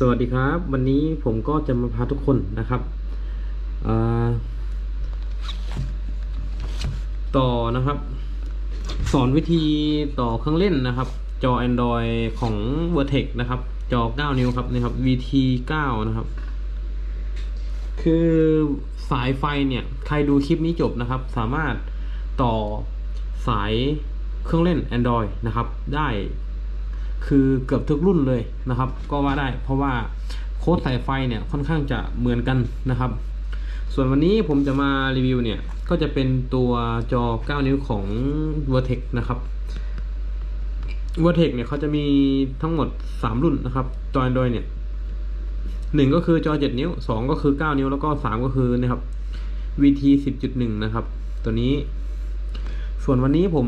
สวัสดีครับ วันนี้ผมก็จะมาพาทุกคนนะครับต่อนะครับ สอนวิธีต่อเครื่องเล่นนะครับ จอ Android ของ Vertex นะครับ จอ 9 นิ้วครับนี่ครับ VT 9นะครับ คือสายไฟเนี่ย ใครดูคลิปนี้จบนะครับ สามารถต่อสายเครื่องเล่น Android นะครับ ได้ คือเกือบทุกรุ่นเลยนะครับ ก็ว่าได้เพราะว่าโค้ดสายไฟเนี่ยค่อนข้างจะเหมือนกันนะครับ ส่วนวันนี้ผมจะมารีวิวเนี่ย ก็จะเป็นตัวจอ 9 นิ้วของ Vertex นะครับ Vertex เนี่ยเขาจะมีทั้งหมด 3 รุ่นนะครับจอ Android เนี่ยหนึ่งก็คือจอ 7 นิ้ว 2 ก็คือ 9 นิ้วแล้วก็ 3 ก็คือนะครับ VT 10.1 นะครับ ตัวนี้ ส่วนวันนี้ผม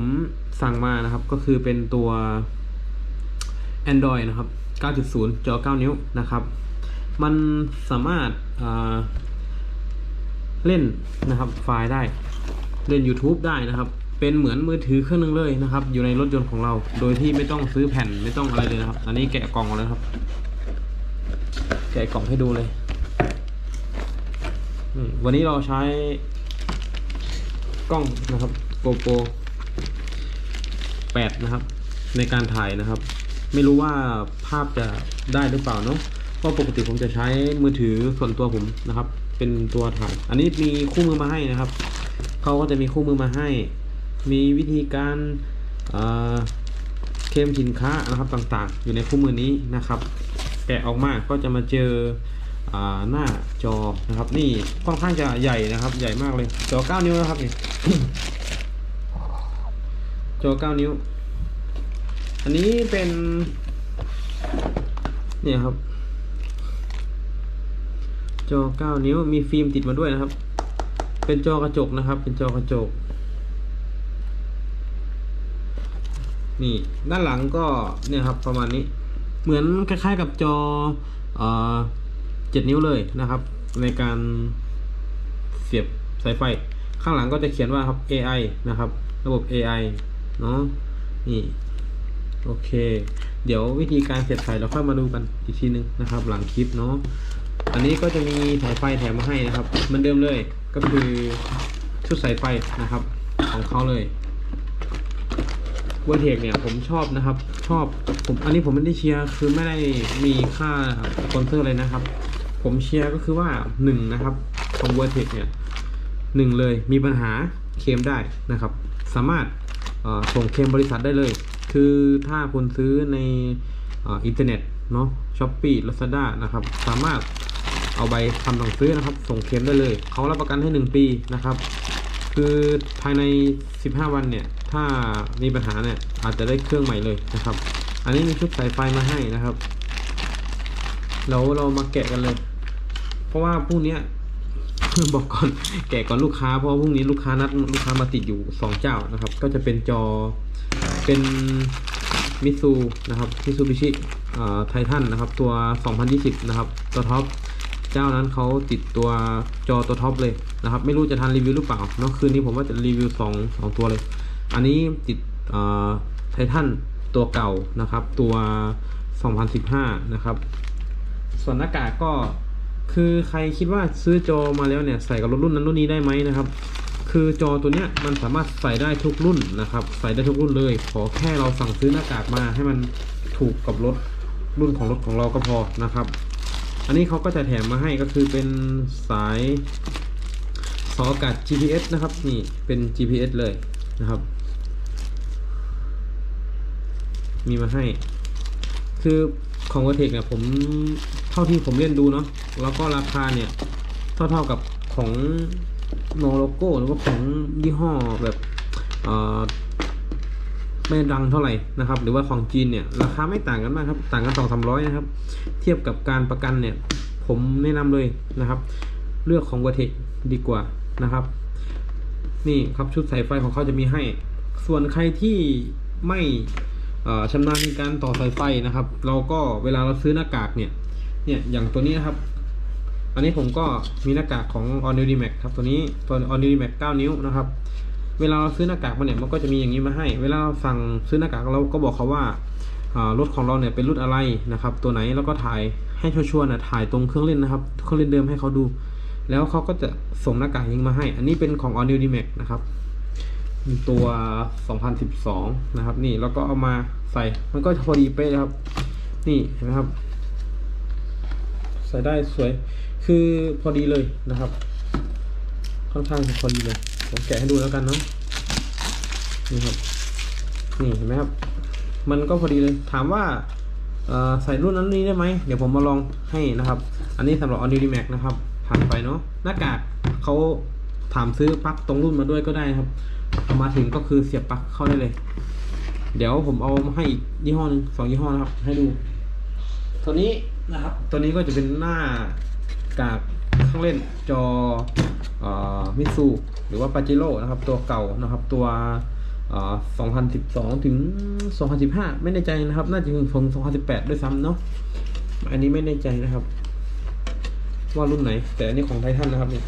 สั่งมานะครับก็คือเป็นตัว Android นะครับ 9.0 จอ 9 นิ้วนะครับ มันสามารถาเล่นนะครับไฟล์ได้เล่น YouTube ได้นะครับ เป็นเหมือนมือถือเครื่องหนึงเลยนะครับ อยู่ในรถยนต์ของเรา โดยที่ไม่ต้องซื้อแผ่นไม่ต้องอะไรเลยนะครับ อันนี้แกะกล่องออกแล้วครับ แกะกล่องให้ดูเลย วันนี้เราใช้กล้องนะครับ GoPro 8 นะครับ ในการถ่ายนะครับ ไม่รู้ว่าภาพจะได้หรือเปล่าเนาะเพราะปกติผมจะใช้มือถือส่วนตัวผมนะครับ เป็นตัวถ่าย อันนี้มีคู่มือมาให้นะครับเขาก็จะมีคู่มือมาให้ มีวิธีการเอ่อเคลมสินค้านะครับต่างๆ อยู่ในคู่มือนี้นะครับแกะออกมาก็จะมาเจออหน้าจอนะครับ นี่ค่อนข้างจะใหญ่นะครับ ใหญ่มากเลย จอ 9 นิ้วนะครับนี่จอ 9 นิ้ว อันนี้เป็น เนี่ยครับ จอ 9 นิ้วมีฟิล์มติดมาด้วยนะครับ เป็นจอกระจกนะครับ เป็นจอกระจก นี่ด้านหลังก็เนี่ยครับประมาณนี้ เหมือนคล้ายๆกับจอเอ่อ7นิ้วเลยนะครับ ในการเสียบสายไฟ ข้างหลังก็จะเขียนว่าครับ AI นะครับ ระบบ AI เนาะนี่ โอเค เดี๋ยววิธีการเสียบสายเราค่อยมาดูกันอีกทีนึงนะครับ หลังคลิปเนาะอันนี้ก็จะมีสายไฟแถมมาให้นะครับเหมือนเดิมเลยก็คือชุดสายไฟนะครับ ของเขาเลยเวอร์เทกเนี่ยผมชอบนะครับ ชอบผมอันนี้ผมไม่ได้เชียร์คือไม่ได้มีค่าสปอนเซอร์เลยนะครับ ผมเชียร์ก็คือว่าหนึ่งนะครับของเวอร์เทกเนี่ยหนึ่งเลยมีปัญหาเคลมได้นะครับ สามารถ ส่งเคลมบริษัทได้เลย คือถ้าคุณซื้อในอินเทอร์เน็ตเนาะช้อปปี้ลาซาด้านะครับ สามารถเอาใบคำสั่งซื้อนะครับ ส่งเคลมได้เลย เขารับประกันให้ 1 ปีนะครับ คือภายใน 15 วันเนี่ย ถ้ามีปัญหาเนี่ย อาจจะได้เครื่องใหม่เลยนะครับ อันนี้มีชุดสายไฟมาให้นะครับ แล้วเรามาแกะกันเลย เพราะว่าพรุ่งเนี้ บอกก่อนแกะก่อนลูกค้าเพราะว่าพรุ่งนี้ลูกค้านัดลูกค้ามาติดอยู่สองเจ้านะครับ ก็จะเป็นจอเป็นมิซูนะครับมิซูบิชิไททันนะครับ ตัว 2020 นะครับ ตัวท็อปเจ้านั้นเขาติดตัวจอตัวท็อปเลยนะครับ ไม่รู้จะทันรีวิวหรือเปล่าเนาะคืนนี้ผมว่าจะรีวิวสองสองตัวเลย อันนี้ติดไททันตัวเก่านะครับ ตัว 2015 นะครับ ส่วนหน้ากากก็ คือใครคิดว่าซื้อจอมาแล้วเนี่ยใส่กับรถรุ่นนั้นรุ่นนี้ได้ไหมนะครับ คือจอตัวเนี้ยมันสามารถใส่ได้ทุกรุ่นนะครับ ใส่ได้ทุกรุ่นเลย ขอแค่เราสั่งซื้อหน้ากากมาให้มันถูกกับรถรุ่นของรถของเราก็พอนะครับ อันนี้เขาก็จะแถมมาให้ก็คือเป็นสายสออากาศ GPS นะครับนี่เป็น GPS เลยนะครับ มีมาให้ คือ ของวอเทคเนี่ยผมเท่าที่ผมเล่นดูเนาะแล้วก็ราคาเนี่ยเท่าเท่าๆกับของโนโลโก้หรือว่าของยี่ห้อแบบไม่ดังเท่าไหร่นะครับ หรือว่าของจีนเนี่ยราคาไม่ต่างกันมากครับต่างกันสองสามร้อยนะครับ เทียบกับการประกันเนี่ย ผมแนะนำเลยนะครับ เลือกของวเทคดีกว่านะครับ นี่ครับชุดสายไฟของเขาจะมีให้ ส่วนใครที่ไม่ ชำนาญในการต่อสายไฟนะครับ เราก็เวลาเราซื้อหน้ากากเนี่ยเนี่ยอย่างตัวนี้นะครับ อันนี้ผมก็มีหน้ากากของ o n i d m a x ครับตัวนี้ตัว o n i d m a x 9 นิ้วนะครับ เวลาเราซื้อหน้ากากมาเนี่ยมันก็จะมีอย่างนี้มาให้ เวลาเราสั่งซื้อหน้ากากเราก็บอกเขาว่ารถของเราเนี่ยเป็นรุ่นอะไรนะครับ ตัวไหนแล้วก็ถ่ายให้ชัวร์ๆนะถ่ายตรงเครื่องเล่นนะครับ เครื่องเล่นเดิมให้เขาดู แล้วเขาก็จะส่งหน้ากากยิงมาให้ อันนี้เป็นของ All New D-Max นะครับ ตัว 2012 นะครับ นี่แล้วก็เอามาใส่มันก็พอดีเป๊ะเลยครับ นี่เห็นไหมครับ ใส่ได้สวย คือพอดีเลยนะครับ ค่อนข้างพอดีเลย ผมแกะให้ดูแล้วกันเนาะนี่ครับ นี่เห็นไหมครับ มันก็พอดีเลย ถามว่าใส่รุ่นนั้นนี้ได้ไหม เดี๋ยวผมมาลองให้นะครับ อันนี้สำหรับ All New D-Max นะครับ ผ่านไปเนาะ หน้ากากเขาถามซื้อปลั๊กตรงรุ่นมาด้วยก็ได้ครับ เอามาถึงก็คือเสียบปลั๊กเข้าได้เลย เดี๋ยวผมเอามาให้อีกยี่ห้อหนึงสองยี่ห้อนะครับ ให้ดู ตัวนี้นะครับ ตัวนี้ก็จะเป็นหน้ากากเครื่องเล่นจอมิซูหรือว่าปาจิโร่นะครับ ตัวเก่านะครับ ตัวเอ่อ2012 ถึง 2015 ไม่แน่ใจนะครับ น่าจะถึง2018 ด้วยซ้ำเนาะอันนี้ไม่แน่ใจนะครับ ว่ารุ่นไหน แต่อันนี้ของไททันนะครับเนี่ย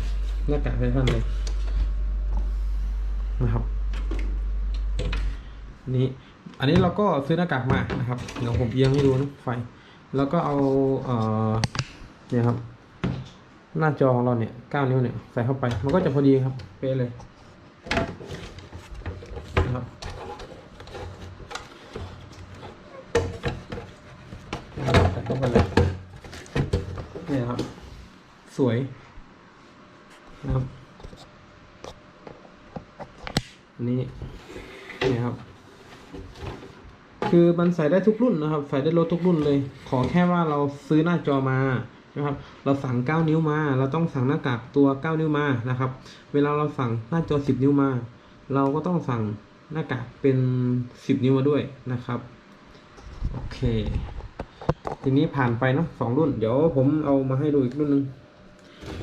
หน้ากากไททันเลย นะครับ นี่อันนี้เราก็ซื้อหน้ากากมานะครับเดี๋ยวผมเอียงให้ดูนะไฟ แล้วก็เอาเอ่อเนี่ยครับ หน้าจอของเราเนี่ย9นิ้วเนี่ยใส่เข้าไป มันก็จะพอดีครับ เป๊ะเลยนะครับใส่เข้าไปเลยเนี่ยครับ สวยนะครับ อันนี้นี่ครับ คือมันใส่ได้ทุกรุ่นนะครับ ใส่ได้รถทุกรุ่นเลย ขอแค่ว่าเราซื้อหน้าจอมานะครับ เราสั่ง 9 นิ้วมา เราต้องสั่งหน้ากากตัว 9 นิ้วมานะครับ เวลาเราสั่งหน้าจอ 10 นิ้วมา เราก็ต้องสั่งหน้ากากเป็น 10 นิ้วมาด้วยนะครับ โอเค ทีนี้ผ่านไปเนาะสองรุ่น เดี๋ยวผมเอามาให้ดูอีกรุ่นหนึง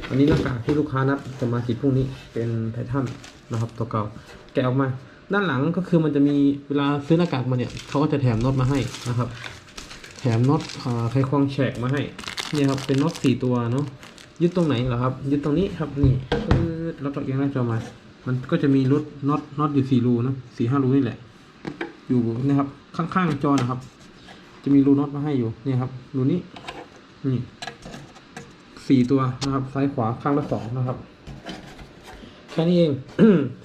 อันนี้หน้ากากที่ลูกค้านัดจะมาติดพรุ่งนี้เป็นไททันนะครับตัวเก่าแกะออกมา ด้านหลังก็คือมันจะมีเวลาซื้อหน้ากากมาเนี่ยเขาก็จะแถมน็อตมาให้นะครับ แถมน็อตไขควงแฉกมาให้เนี่ยครับเป็นน็อตสี่ตัวเนาะยึดตรงไหนเหรอครับ ยึดตรงนี้ครับนี่แล้วก็เอียงหน้าจอมามันก็จะมีน็อตน็อตน็อตอยู่สี่รูนะสี่ห้ารูนี่แหละ อยู่นะครับข้างๆจอนะครับ จะมีรูน็อตมาให้อยู่เนี่ยครับรูนี้นี่ สี่ตัวนะครับ ซ้ายขวาข้างละสองนะครับแค่นี้เอง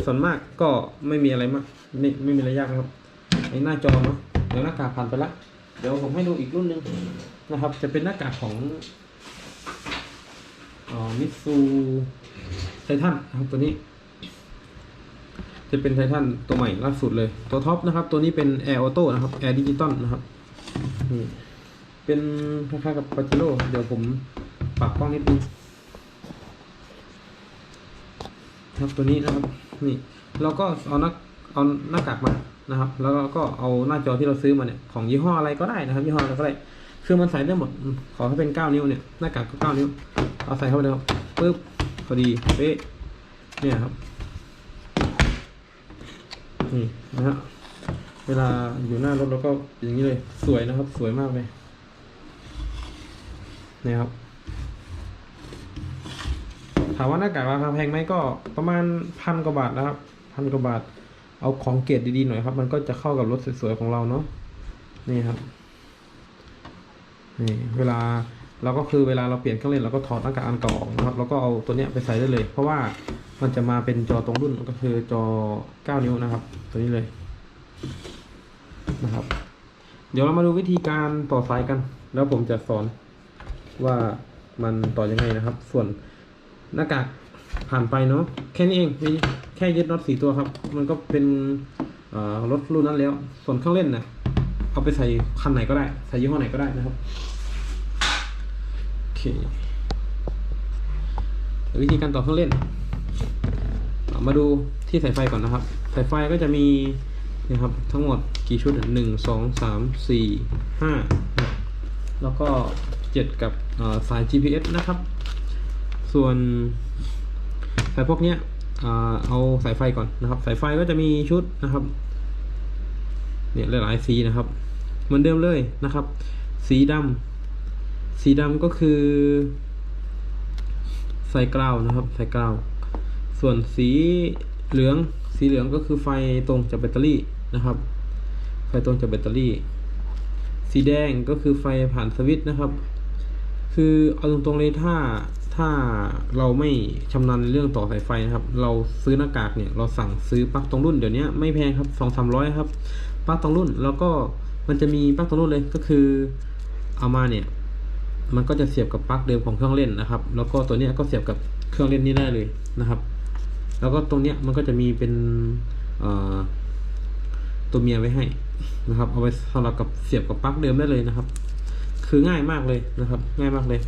ส่วนมากก็ไม่มีอะไรมากไม่ไม่มีอะไรยากนะครับในหน้าจอเนาะเดี๋ยวหน้ากากผ่านไปละเดี๋ยวผมให้ดูอีกรุ่นหนึ่งนะครับ จะเป็นหน้ากากของอ๋อมิซูไททันนะครับตัวนี้ จะเป็นไททันตัวใหม่ล่าสุดเลย ตัวท็อปนะครับ ตัวนี้เป็น Air Auto นะครับ Air Digital นะครับนี่เป็นคล้ายๆกับปาจิโร่เดี๋ยวผม ปรับกล้องนิดนึงครับตัวนี้นะครับนี่เราก็เอาหน้าเอาหน้ากากมานะครับ แล้วเราก็เอาหน้าจอที่เราซื้อมาเนี่ยของยี่ห้ออะไรก็ได้นะครับยี่ห้ออะไรก็ได้คือมันใส่ได้หมด ขอให้เป็นเก้านิ้วเนี่ยหน้ากากก็เก้านิ้ว เอาใส่เข้าไปเลยครับปึ๊บพอดีเป๊ะเนี่ยครับนี่นะฮะเวลาอยู่หน้ารถเราก็อย่างนี้เลย สวยนะครับ สวยมากเลยนี่ครับามว่าหน้ากากราคาแพงไหมก็ประมาณพันกว่าบาทนะครับพันกว่าบาท เอาของเกรดดีๆหน่อยครับ มันก็จะเข้ากับรถสวยๆของเราเนาะนี่ครับนี่เวลาเราก็คือเวลาเราเปลี่ยนเครื่องเล่นเราก็ถอดหน้ากากอันเก่าออกนะครับแล้วก็เอาตัวเนี้ยไปใส่ได้เลย เพราะว่ามันจะมาเป็นจอตรงรุ่นก็คือจอ 9 นิ้วนะครับ ตัวนี้เลยนะครับ เดี๋ยวเรามาดูวิธีการต่อสายกัน แล้วผมจะสอนว่ามันต่อยังไงนะครับ ส่วน หน้ากากผ่านไปเนาะแค่นี้เองมีแค่ยึดน็อตสี่ตัวครับ มันก็เป็นรถรุ่นนั้นแล้ว ส่วนเครื่องเล่นนะเอาไปใส่คันไหนก็ได้ ใส่ยี่ห้อไหนก็ได้นะครับโอเควิธีการต่อเครื่องเล่น มาดูที่สายไฟก่อนนะครับ สายไฟก็จะมีนะครับทั้งหมดกี่ชุดหนึ่งสองสามสี่ห้าแล้วก็เจ็ดกับสาย GPS นะครับ ส่วนสายพวกเนี้ยเอาสายไฟก่อนนะครับ สายไฟก็จะมีชุดนะครับเนี่ยหลายๆสีนะครับ เหมือนเดิมเลยนะครับ สีดำสีดำก็คือสายกราวนะครับสายกราวส่วนสีเหลืองสีเหลืองก็คือไฟตรงจากแบตเตอรี่นะครับ ไฟตรงจากแบตเตอรี่ สีแดงก็คือไฟผ่านสวิตช์นะครับ คือเอาตรงๆเลยถ้า ถ้าเราไม่ชำนาญในเรื่องต่อสายไฟนะครับ เราซื้อหน้ากากเนี่ยเราสั่งซื้อปลั๊กตรงรุ่นเดี๋ยวนี้ไม่แพงครับสองสามร้อยครับปลั๊กตรงรุ่นแล้วก็มันจะมีปลั๊กตรงรุ่นเลยก็คือเอามาเนี่ยมันก็จะเสียบกับปลั๊กเดิมของเครื่องเล่นนะครับ แล้วก็ตัวนี้ก็เสียบกับเครื่องเล่นนี้ได้เลยนะครับ แล้วก็ตรงเนี้ยมันก็จะมีเป็นตัวเมียไว้ให้นะครับ เอาไว้สำหรับกับเสียบกับปลั๊กเดิมได้เลยนะครับ คือง่ายมากเลยนะครับ ง่ายมากเลย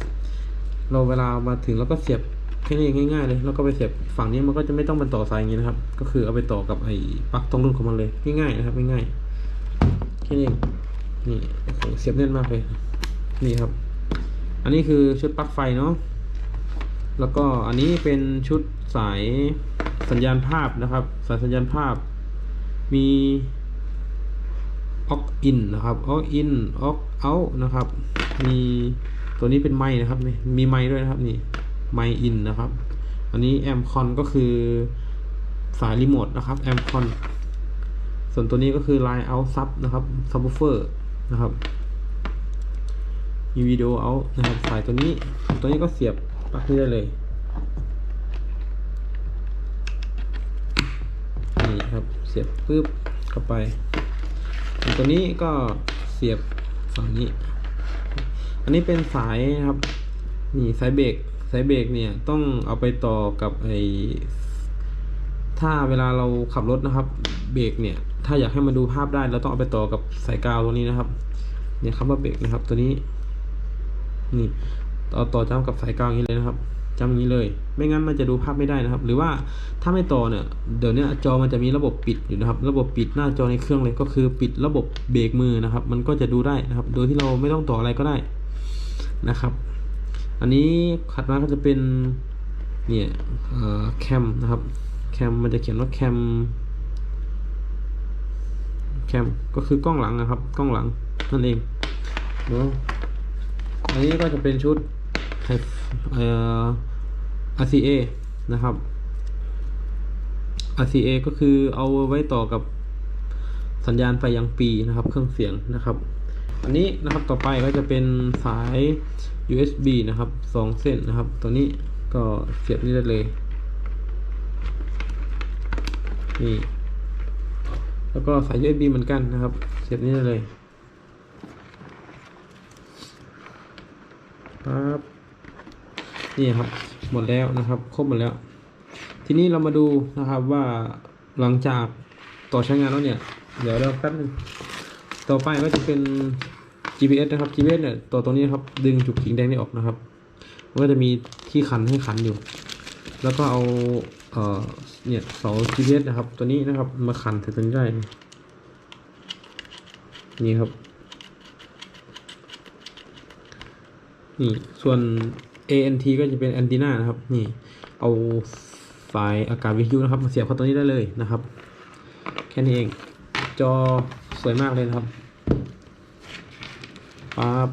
เราเวลามาถึงแล้วก็เสียบแค่นี้เองง่ายๆเลยแล้วก็ไปเสียบฝั่งนี้มันก็จะไม่ต้องเป็นต่อสายอย่างนี้นะครับ ก็คือเอาไปต่อกับไอ้ปลั๊กตรงรุ่นของมันเลยง่ายๆนะครับง่ายๆแค่นี้นี่โอ้โหเสียบแน่นมากเลยนี่ครับ อันนี้คือชุดปลั๊กไฟเนาะแล้วก็อันนี้เป็นชุดสายสัญญาณภาพนะครับ สายสัญญาณภาพมีออกอินนะครับออกอินออกเอานะครับ มี ตัวนี้เป็นไม้นะครับนี่มีไม้ด้วยนะครับนี่ไมอินนะครับ อันนี้แอมคอนก็คือสายรีโมทนะครับแอมคอนส่วนตัวนี้ก็คือไลน์เอาซับนะครับซับวูเฟอร์นะครับมีวิดีโอเอานะครับสายตัวนี้ ตัวนี้ก็เสียบปลั๊กนี้ได้เลยนี่ครับเสียบปุ๊บเข้าไป ตัวนี้ก็เสียบฝั่งนี้ อันนี้เป็นสายครับ นี่สายเบรกสายเบรกเนี่ยต้องเอาไปต่อกับไอถ้าเวลาเราขับรถนะครับ เบรกเนี่ย ถ้าอยากให้มันดูภาพได้เราต้องเอาไปต่อกับสายกาวตัวนี้นะครับ เนี่ยคำว่าเบรกนะครับ ตัวนี้ นี่ต่อต่อจำกับสายกาวอย่างนี้เลยนะครับจำอย่างนี้เลย ไม่งั้นมันจะดูภาพไม่ได้นะครับ หรือว่าถ้าไม่ต่อเนี่ย เดี๋ยวนี้จอมันจะมีระบบปิดอยู่นะครับ ระบบปิดหน้าจอในเครื่องเลยก็คือปิดระบบเบรกมือนะครับ มันก็จะดูได้นะครับ โดยที่เราไม่ต้องต่ออะไรก็ได้ นะครับ อันนี้ขัดมาก็จะเป็นเนี่ยแคมนะครับแคมมันจะเขียนว่าแคมแคมก็คือกล้องหลังนะครับ กล้องหลังนั่นเองเนาะอันนี้ก็จะเป็นชุดไฮเอ่อ RCA นะครับ RCA ก็คือเอาไว้ต่อกับสัญญาณไฟยังปีนะครับ เครื่องเสียงนะครับ อันนี้นะครับต่อไปก็จะเป็นสาย USB นะครับสองเส้นนะครับ ตัวนี้ก็เสียบนี่ได้เลยนี่แล้วก็สาย USB เหมือนกันนะครับ เสียบนี่ได้เลยครับนี่ครับหมดแล้วนะครับ ครบหมดแล้ว ทีนี้เรามาดูนะครับว่าหลังจากต่อใช้งานแล้วเนี่ย เดี๋ยวเราแป๊บนึง ต่อไปก็จะเป็น GPS นะครับ GPS เนี่ยตัวตรงนี้ครับดึงจุกขิงแดงนี่ออกนะครับมันก็จะมีที่ขันให้ขันอยู่ แล้วก็เอาเอ่อเนี่ยเสา GPS นะครับ ตัวนี้นะครับมาขันถึงตัวนี้ได้นี่ครับนี่ส่วน ANT ก็จะเป็นแอนตินานะครับ นี่เอาสายอากาศวิทยุนะครับ มาเสียบเข้าตัวนี้ได้เลยนะครับ แค่นี้เองจอ สวยมากเลยนะครับปั๊บ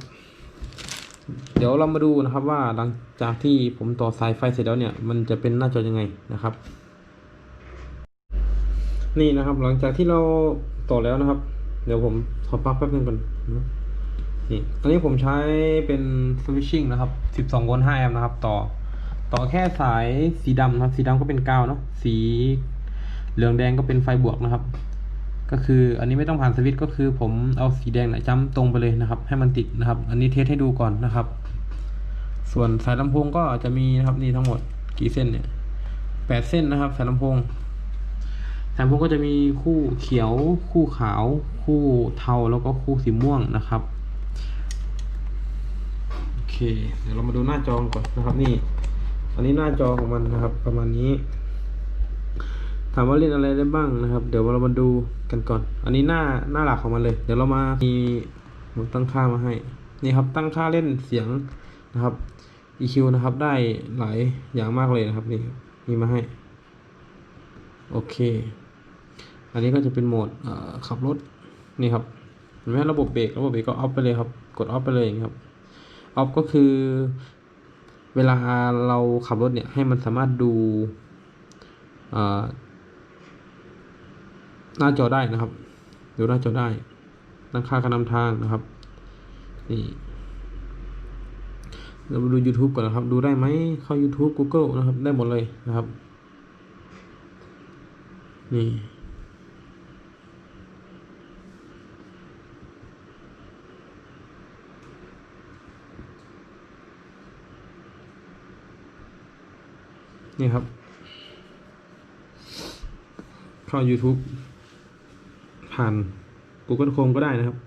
เดี๋ยวเรามาดูนะครับว่าหลังจากที่ผมต่อสายไฟเสร็จแล้วเนี่ย มันจะเป็นหน้าจอยังไงนะครับ นี่นะครับ หลังจากที่เราต่อแล้วนะครับ เดี๋ยวผมขอดปลั๊กแป๊บนึงก่อนนี่ตอนนี้ผมใช้เป็น switching นะครับ 12โวลต์5แอมป์นะครับ ต่อต่อแค่สายสีดำนะครับ สีดำก็เป็นกาวเนาะสีเหลืองแดงก็เป็นไฟบวกนะครับ ก็คืออันนี้ไม่ต้องผ่านสวิตช์ก็คือผมเอาสีแดงนี่ยจ้ำตรงไปเลยนะครับ ให้มันติดนะครับ อันนี้เทสให้ดูก่อนนะครับ ส่วนสายลำโพงก็จะมีนะครับนี่ทั้งหมดกี่เส้นเนี่ย8เส้นนะครับสายลำโพงสายลำโพงก็จะมีคู่เขียวคู่ขาว คู่เทาแล้วก็คู่สีม่วงนะครับโอเค เดี๋ยวเรามาดูหน้าจอก่อนนะครับ นี่ อันนี้หน้าจอของมันนะครับ ประมาณนี้ ถามว่าเล่นอะไรได้บ้างนะครับ เดี๋ยวเรามาดูกันก่อน อันนี้หน้าหน้าหลักของมันเลย เดี๋ยวเรามามีมตั้งค่ามาให้ นี่ครับตั้งค่าเล่นเสียงนะครับ EQ นะครับได้หลายอย่างมากเลยนะครับนี่มีมาให้ โอเค อันนี้ก็จะเป็นโหมดขับรถนี่ครับเห็นไหมระบบเบรกระบบเบรกก็ออฟไปเลยครับ กดออฟไปเลยครับออฟก็คือ เวลาเราขับรถเนี่ยให้มันสามารถดูอ่า หน้าจอได้นะครับ ดูหน้าจอได้ตั้งค่าการนำทางนะครับนี่เราดู YouTube ก่อนนะครับ ดูได้ไหมเข้า YouTube Google นะครับ ได้หมดเลยนะครับ นี่นี่ครับ เข้า YouTube ผ่าน Google Chrome ก็ได้นะครับ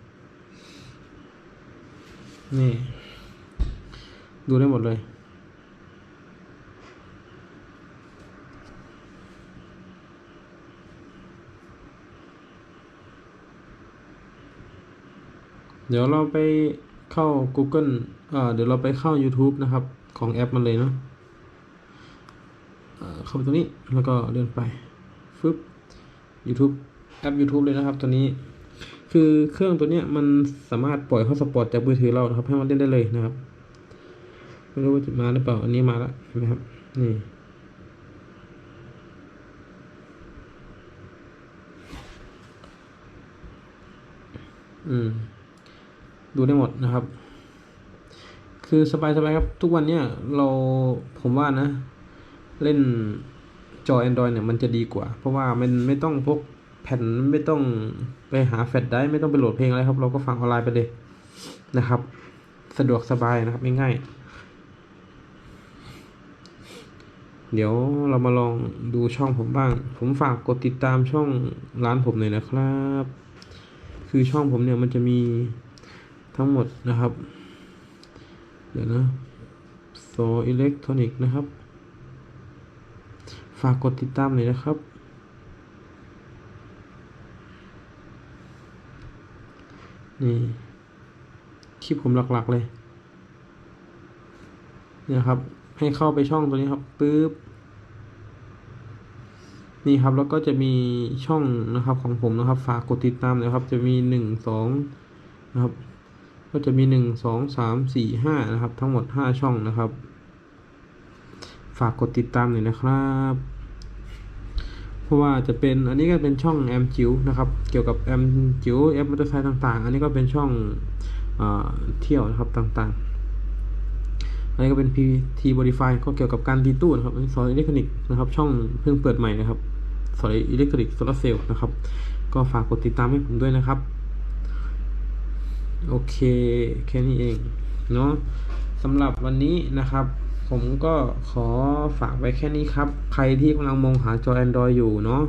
นี่ ดูได้หมดเลย เดี๋ยวเราไปเข้า Google เอ่อเดี๋ยวเราไปเข้า YouTube นะครับ ของแอปมันเลยเนาะเอ่อเข้าไปตรงนี้แล้วก็เดินไปฟึบ YouTube แอป YouTube เลยนะครับ ตัวนี้ คือเครื่องตัวเนี้ยมันสามารถปล่อยฮอตสปอตจากมือถือเรานะครับ ให้มันเล่นได้เลยนะครับ ไม่รู้ว่าจะมาหรือเปล่า อันนี้มาแล้วเห็นไหมครับ นี่อืม ดูได้หมดนะครับ คือสบายสบายครับ ทุกวันเนี้ยเราผมว่านะ เล่นจอ Android เนี่ยมันจะดีกว่า เพราะว่ามันไม่ต้องพก แผ่นไม่ต้องไปหาแฟลชไดรฟ์ไม่ต้องไปโหลดเพลงอะไรครับ เราก็ฟังออนไลน์ไปเลยนะครับ สะดวกสบายนะครับง่ายๆเดี๋ยวเรามาลองดูช่องผมบ้าง ผมฝากกดติดตามช่องร้านผมหน่อยนะครับ คือช่องผมเนี่ยมันจะมีทั้งหมดนะครับ เดี๋ยวนะโซอิเล็กทรอนิกส์นะครับ ฝากกดติดตามหน่อยนะครับ นี่คลิปผมหลักๆเลยนี่ยครับ ให้เข้าไปช่องตัวนี้ครับปึ๊บนี่ครับแล้วก็จะมีช่องนะครับของผมนะครับ ฝากกดติดตามนะครับ จะมีหนึ่งสองนะครับ ก็จะมีหนึ่งสองสามสี่ห้านะครับ ทั้งหมดห้าช่องนะครับ ฝากกดติดตามหน่อยนะครับ ราะว่าจะเป็นอันนี้ก็เป็นช่องแอมจิ๋วนะครับ เกี่ยวกับแอมจิ๋วแอปมอเตอร์ไซค์ต่างๆ อันนี้ก็เป็นช่องเอเที่ยวนะครับต่างๆ อันนี้ก็เป็น PT Modify ก็เกี่ยวกับการตีตู้นะครับสอนอิเล็กทรอนิกส์นะครับ ช่องเพิ่งเปิดใหม่นะครับสอนอิเล็กทรอนิกส์โซลาร์เซลล์นะครับ ก็ฝากกดติดตามให้ผมด้วยนะครับ โอเค แค่นี้เองเนาะสำหรับวันนี้นะครับ ผมก็ขอฝากไว้แค่นี้ครับ ใครที่กำลังมองหาจอ Android อยู่เนาะ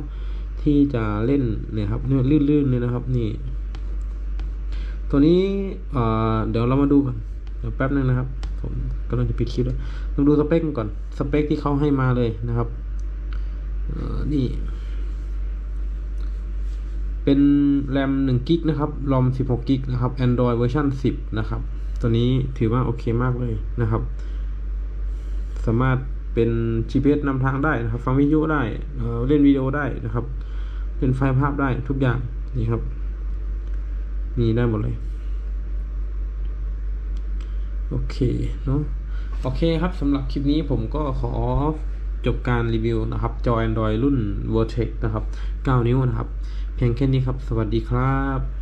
ที่จะเล่นเนี่ยครับเนี่ยลื่นๆเลยนะครับนี่ ตัวนี้เดี๋ยวเรามาดูก่อนเดี๋ยวแป๊บนึงนะครับ ผมกำลังจะปิดคลิปแล้วต้องดูสเปคก่อนสเปคที่เขาให้มาเลยนะครับนี่ เป็นแรม1กิกนะครับรอม16กิกนะครับ Android เวอร์ชัน10 นะครับ ตัวนี้ถือว่าโอเคมากเลยนะครับ สามารถเป็น GPS นำทางได้นะครับ ฟังวิทยุได้เล่นวิดีโอได้นะครับ เป็นไฟล์ภาพได้ทุกอย่างนี่ครับ นี่ได้หมดเลย โอเคเนาะโอเคครับสำหรับคลิปนี้ผมก็ขอจบการรีวิวนะครับ จอ Android รุ่น Vertex นะครับ 9 นิ้วนะครับ เพียงแค่นี้ครับ สวัสดีครับ